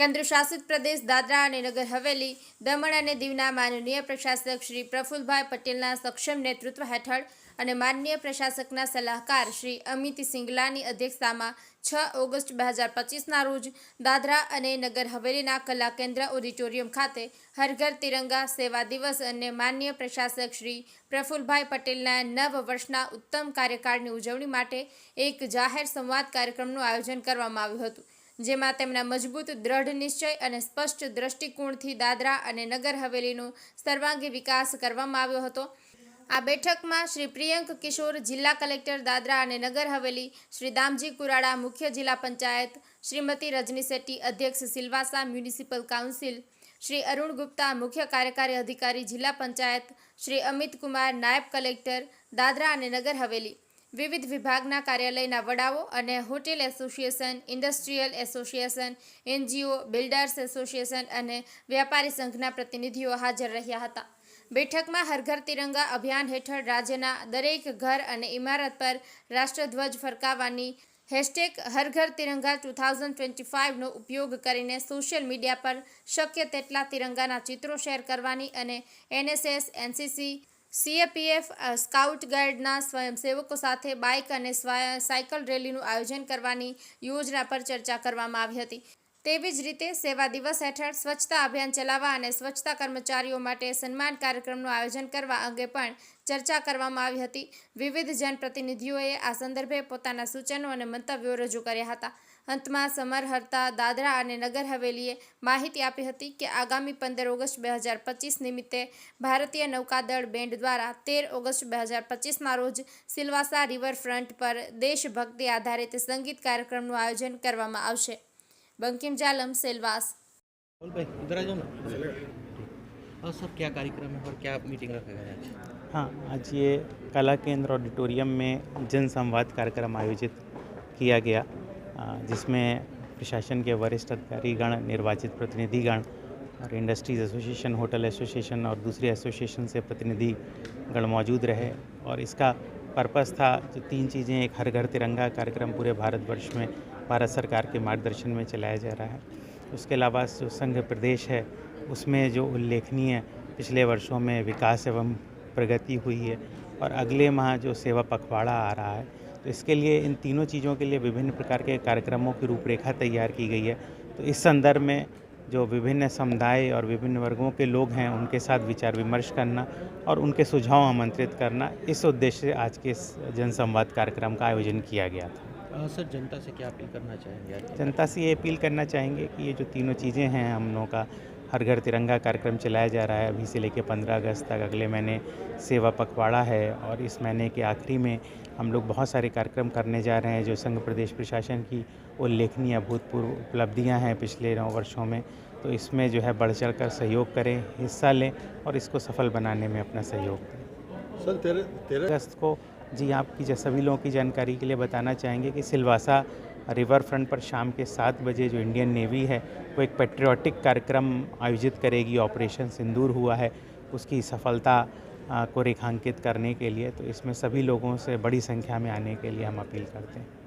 કેન્દ્રશાસિત પ્રદેશ દાદરા અને નગર હવેલી દમણ અને દીવના માનનીય પ્રશાસક શ્રી પ્રફુલભાઈ પટેલના સક્ષમ નેતૃત્વ હેઠળ અને માનનીય પ્રશાસકના સલાહકાર શ્રી અમિત સિંગલાની અધ્યક્ષતામાં છ ઓગસ્ટ બે હજાર પચીસના રોજ દાદરા અને નગર હવેલીના કલા કેન્દ્ર ઓડિટોરિયમ ખાતે હરઘર તિરંગા સેવા દિવસ અને માનનીય પ્રશાસક શ્રી પ્રફુલભાઈ પટેલના નવ વર્ષના ઉત્તમ કાર્યકાળની ઉજવણી માટે એક જાહેર સંવાદ કાર્યક્રમનું આયોજન કરવામાં આવ્યું હતું જેમાં તેમના મજબૂત દ્રઢ નિશ્ચય અને સ્પષ્ટ દ્રષ્ટિકોણથી દાદરા અને નગર હવેલીનો સર્વાંગી વિકાસ કરવામાં આવ્યો હતો આ બેઠકમાં શ્રી પ્રિયંક કિશોર જિલ્લા કલેક્ટર દાદરા અને નગર હવેલી શ્રી દામજી કુરાડા મુખ્ય જિલ્લા પંચાયત શ્રીમતી રજની શેટ્ટી અધ્યક્ષ સિલવાસા મ્યુનિસિપલ કાઉન્સિલ શ્રી અરુણ ગુપ્તા મુખ્ય કાર્યકારી અધિકારી જિલ્લા પંચાયત શ્રી અમિત કુમાર નાયબ કલેક્ટર દાદરા અને નગર હવેલી વિવિધ વિભાગના કાર્યાલયના વડાઓ અને hotel association industrial association NGO builders association અને વ્યાપારી સંઘના પ્રતિનિધિઓ હાજર રહ્યા હતા બેઠકમાં હરઘર તિરંગા અભિયાન હેઠળ રાજ્યના દરેક ઘર અને ઇમારત પર રાષ્ટ્રધ્વજ ફરકાવવાની હેશટેગ હરઘર તિરંગા ટુ થાઉઝન્ડ ટ્વેન્ટી ફાઇવનો ઉપયોગ કરીને સોશિયલ મીડિયા પર શક્ય તેટલા તિરંગાના ચિત્રો શેર કરવાની અને એનએસએસ એનસીસી સીએપીએફ સ્કાઉટ ગાઈડના સ્વયંસેવકો સાથે બાઇક અને સાયકલ રેલીનું આયોજન કરવાની યોજના પર ચર્ચા કરવામાં આવી હતી તેવી જ રીતે સેવા દિવસ હેઠળ સ્વચ્છતા અભિયાન ચલાવવા અને સ્વચ્છતા કર્મચારીઓ માટે સન્માન કાર્યક્રમનું આયોજન કરવા અંગે પણ ચર્ચા કરવામાં આવી હતી વિવિધ જનપ્રતિનિધિઓએ આ સંદર્ભે પોતાના સૂચનો અને મંતવ્યો રજૂ કર્યા હતા अंतमा समर हरता दादरा आणि नगर हवेली ये माहिती આપે હતી કે આગામી 15 ઓગસ્ટ 2025 નિમિત્તે ભારતીય નૌકાદળ બેન્ડ દ્વારા 13 ઓગસ્ટ 2025 ના રોજ silvassa river front પર દેશભક્તિ આધારિત સંગીત કાર્યક્રમનું આયોજન કરવામાં આવશે બંકિમજાલમ સેલવાસ ઓ સર શું કાર્યક્રમ છે પર શું મીટિંગ રાખવામાં આવી છે હા આજે કલા કેન્દ્ર ઓડિટોરિયમ મે જન સંવાદ કાર્યક્રમ આયોજિત કિયા ગયા जिसमें प्रशासन के वरिष्ठ अधिकारीगण निर्वाचित प्रतिनिधिगण और इंडस्ट्रीज़ एसोसिएशन होटल एसोसिएशन और दूसरे एसोसिएशन से प्रतिनिधि गण मौजूद रहे और इसका पर्पस था जो तीन चीज़ें एक हर घर तिरंगा कार्यक्रम पूरे भारतवर्ष में भारत सरकार के मार्गदर्शन में चलाया जा रहा है उसके अलावा जो संघ प्रदेश है उसमें जो उल्लेखनीय पिछले वर्षों में विकास एवं प्रगति हुई है और अगले माह जो सेवा पखवाड़ा आ रहा है तो इसके लिए इन तीनों चीज़ों के लिए विभिन्न प्रकार के कार्यक्रमों की रूपरेखा तैयार की गई है तो इस संदर्भ में जो विभिन्न समुदाय और विभिन्न वर्गों के लोग हैं उनके साथ विचार विमर्श करना और उनके सुझाव आमंत्रित करना इस उद्देश्य से आज के जनसंवाद कार्यक्रम का आयोजन किया गया था सर जनता से क्या अपील करना चाहेंगे जनता से ये अपील करना चाहेंगे कि ये जो तीनों चीज़ें हैं हम लोगों का हर घर तिरंगा कार्यक्रम चलाया जा रहा है अभी से लेकर पंद्रह अगस्त तक अगले महीने सेवा पखवाड़ा है और इस महीने के आखिरी में हम लोग बहुत सारे कार्यक्रम करने जा रहे हैं जो संघ प्रदेश प्रशासन की उल्लेखनीय अभूतपूर्व उपलब्धियाँ हैं पिछले नौ वर्षों में तो इसमें जो है बढ़ चढ़ कर सहयोग करें हिस्सा लें और इसको सफल बनाने में अपना सहयोग दें सर तेरह तेरह अगस्त को जी आपकी जैसे सभी लोगों की जानकारी के लिए बताना चाहेंगे कि सिलवासा रिवर फ्रंट पर शाम के सात बजे जो इंडियन नेवी है वो एक पेट्रियाटिक कार्यक्रम आयोजित करेगी ऑपरेशन सिंदूर हुआ है उसकी सफलता को रेखांकित करने के लिए तो इसमें सभी लोगों से बड़ी संख्या में आने के लिए हम अपील करते हैं